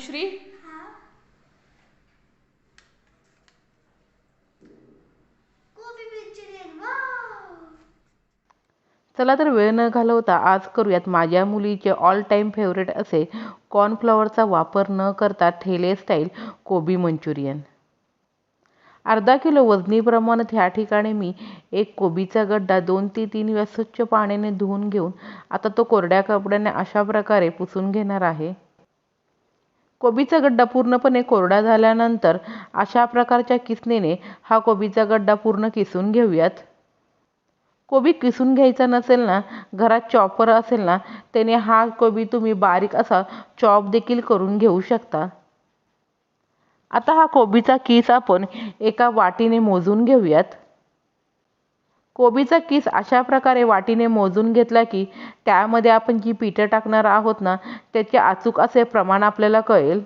श्री चला तर वेळ न घालवता आज करूयात माझ्या मुलीचे ऑल टाईम फेवरेट असे कॉर्नफ्लॉवरचा वापर न करता ठेले स्टाईल कोबी मंचुरियन. अर्धा किलो वजनी प्रमाणात ह्या ठिकाणी मी एक कोबीचा गड्डा दोन ते तीन वेळा स्वच्छ पाण्याने धुवून घेऊन आता तो कोरड्या कपड्याने अशा प्रकारे पुसून घेणार आहे. कोबीचा गड्डा पूर्णपणे कोरडा झाल्यानंतर अशा प्रकारच्या किसणीने हा कोबीचा गड्डा पूर्ण किसून घेऊयात. कोबी किसून घ्यायचा नसेल ना घरात चॉपर असेल ना त्याने हा कोबी तुम्ही बारीक असा चॉप देखील करून घेऊ शकता. आता हा कोबीचा किस आपण एका वाटीने मोजून घेऊयात. कोबीचा किस अशा प्रकारे वाटीने मोजून घेतला की त्यामध्ये आपण जी पिठं टाकणार आहोत ना त्याचे अचूक असे प्रमाण आपल्याला कळेल.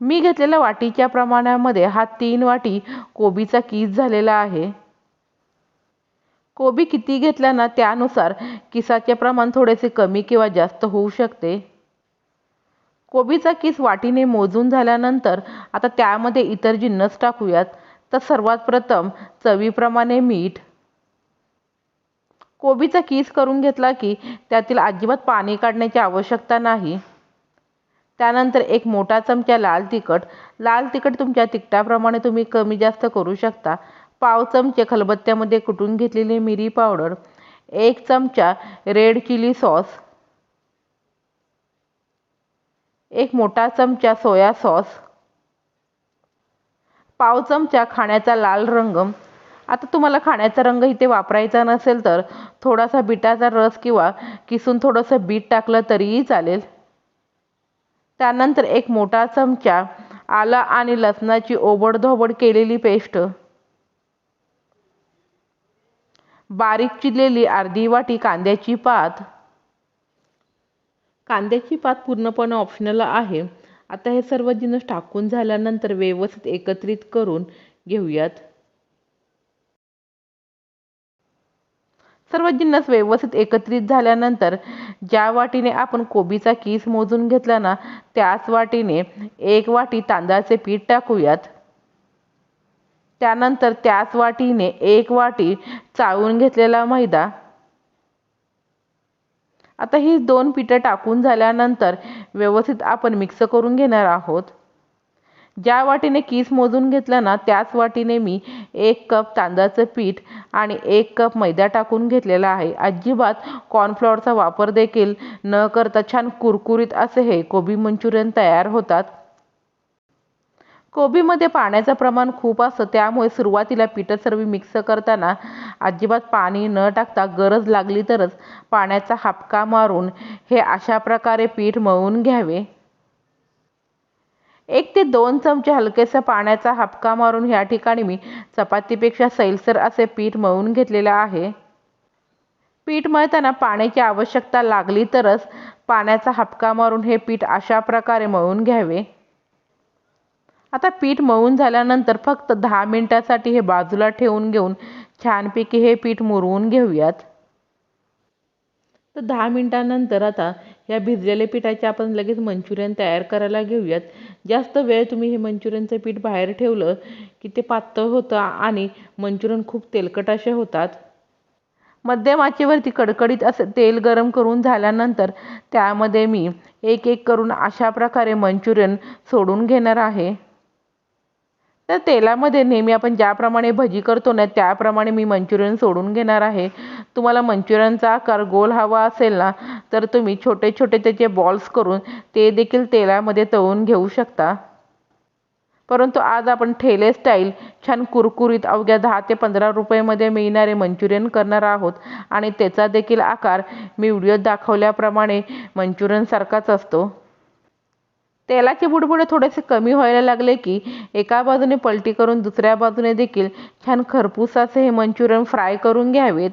मी घेतलेल्या वाटीच्या प्रमाणामध्ये हा तीन वाटी कोबीचा किस झालेला आहे. कोबी किती घेतला ना त्यानुसार किसाचे प्रमाण थोडेसे कमी किंवा जास्त होऊ शकते. कोबीचा किस वाटीने मोजून झाल्यानंतर आता त्यामध्ये इतर जिन्नस टाकूयात. तर सर्वात प्रथम चवीप्रमाणे मीठ. कोबीचा किस करून घेतला की त्यातील अजिबात पाणी काढण्याची आवश्यकता नाही. त्यानंतर एक मोठा चमचा लाल तिखट. लाल तिखट तुमच्या तिखटाप्रमाणे तुम्ही कमी जास्त करू शकता. पाव चमचे खलबत्त्यामध्ये कुटून घेतलेली मिरी पावडर. एक चमचा रेड चिली सॉस. एक मोठा चमचा सोया सॉस. पाव चमचा खाण्याचा लाल रंग. आता तुम्हाला खाण्याचा रंग इथे वापरायचा नसेल तर थोडासा बिटाचा रस किंवा किसून थोडंसं बीट टाकलं तरीही चालेल. त्यानंतर एक मोठा चमचा आला आणि लसणाची ओबडधोबड केलेली पेस्ट. बारीक चिरलेली अर्धी वाटी कांद्याची पात. कांद्याची पात पूर्णपणे ऑप्शनल आहे. आता हे सर्व जिन्नस टाकून झाल्यानंतर व्यवस्थित एकत्रित करून घेऊयात. सर्व जिन्नस व्यवस्थित एकत्रित झाल्यानंतर ज्या वाटीने आपण कोबीचा किस मोजून घेतला ना त्याच वाटीने एक वाटी तांदळाचे पीठ टाकूयात. त्यानंतर त्याच वाटीने एक वाटी चाळून घेतलेला मैदा आता ही दोन पिठं टाकून झाल्यानंतर व्यवस्थित आपण मिक्स करून घेणार आहोत. ज्या वाटीने कीस मोजून घेतलं ना त्याच वाटीने मी एक कप तांदळाचं पीठ आणि एक कप मैदा टाकून घेतलेला आहे. अजिबात कॉर्नफ्लॉवरचा वापर देखील न करता छान कुरकुरीत असे हे कोबी मंचुरियन तयार होतात. कोबीमध्ये पाण्याचं प्रमाण खूप असतं त्यामुळे सुरुवातीला पिठं सर्व मिक्स करताना अजिबात पाणी न टाकता गरज लागली तरच पाण्याचा हापका मारून हे अशा प्रकारे पीठ मळून घ्यावे. एक ते दोन चमचे हलकेसा पाण्याचा हापका मारून ह्या ठिकाणी मी चपातीपेक्षा सैलसर असे पीठ मळून घेतलेलं आहे. पीठ मळताना पाण्याची आवश्यकता लागली तरच पाण्याचा हापका मारून हे पीठ अशा प्रकारे मळून घ्यावे. आता पीठ मळून झाल्यानंतर फक्त दहा मिनटासाठी हे बाजूला ठेवून घेऊन छानपैकी हे पीठ मुरवून घेऊयात. तर दहा मिनटानंतर आता या भिजलेल्या पिठाचे आपण लगेच मंचुरियन तयार करायला घेऊयात. जास्त वेळ तुम्ही हे मंचुरियनचं पीठ बाहेर ठेवलं की ते पातळ होतं आणि मंचुरियन खूप तेलकट असे होतात. मध्यम आचेवरती कडकडीत असं तेल गरम करून झाल्यानंतर त्यामध्ये मी एक एक करून अशा प्रकारे मंचुरियन सोडून घेणार आहे. तर तेलामध्ये नेहमी आपण ज्याप्रमाणे भजी करतो ना त्याप्रमाणे मी मंचुरियन सोडून घेणार आहे. तुम्हाला मंचुरियनचा आकार गोल हवा असेल ना तर तुम्ही छोटे छोटे त्याचे बॉल्स करून ते देखील तेलामध्ये तळून घेऊ शकता. परंतु आज आपण ठेले स्टाईल छान कुरकुरीत अवघ्या दहा ते पंधरा रुपयेमध्ये मिळणारे मंचुरियन करणार आहोत. आणि त्याचा देखील आकार मी व्हिडिओत दाखवल्याप्रमाणे मंचुरियनसारखाच असतो. तेलाचे बुडबुडे थोडेसे कमी व्हायला लागले की एका बाजूने पलटी करून दुसऱ्या बाजूने देखील छान खरपूसाचे हे मंचुरियन फ्राय करून घ्यावेत.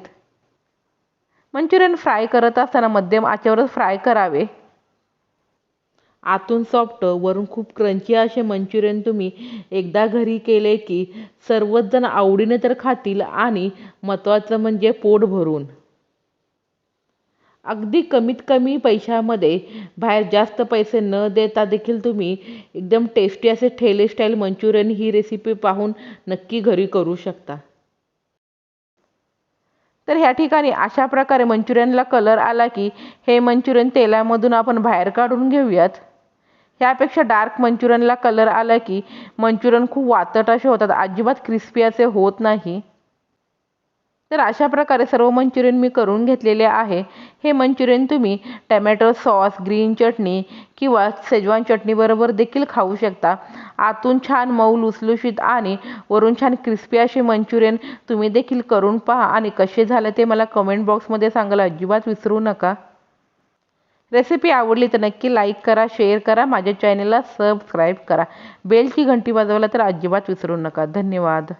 मंचुरियन फ्राय करत असताना मध्यम आचेवरच फ्राय करावे. आतून सॉफ्ट वरून खूप क्रंची असे मंचुरियन तुम्ही एकदा घरी केले की सर्वच जण आवडीने तर खातील आणि महत्त्वाचं म्हणजे पोट भरून. अगदी कमीत कमी पैशामध्ये बाहेर जास्त पैसे न देता देखील तुम्ही एकदम टेस्टी असे ठेले स्टाईल मंचुरियन ही रेसिपी पाहून नक्की घरी करू शकता. तर ह्या ठिकाणी अशा प्रकारे मंचुरियनला कलर आला की हे मंचुरियन तेलामधून आपण बाहेर काढून घेऊयात. ह्यापेक्षा डार्क मंचुरियनला कलर आला की मंचुरियन खूप वातट असे होतात अजिबात क्रिस्पी असे होत नाही. तर अशा प्रकारे सर्व मंचुरियन मी करून घेतलेले आहे. हे मंचुरियन तुम्ही टमॅटो सॉस ग्रीन चटणी किंवा शेजवान चटणीबरोबर देखील खाऊ शकता. आतून छान मऊ लुसलुशीत आणि वरून छान क्रिस्पी असे मंचुरियन तुम्ही देखील करून पहा आणि कसे झाले ते मला कमेंट बॉक्समध्ये सांगायला अजिबात विसरू नका. रेसिपी आवडली तर नक्की लाईक करा शेअर करा माझ्या चॅनेलला सबस्क्राईब करा. बेलची घंटी वाजवायला तर अजिबात विसरू नका. धन्यवाद.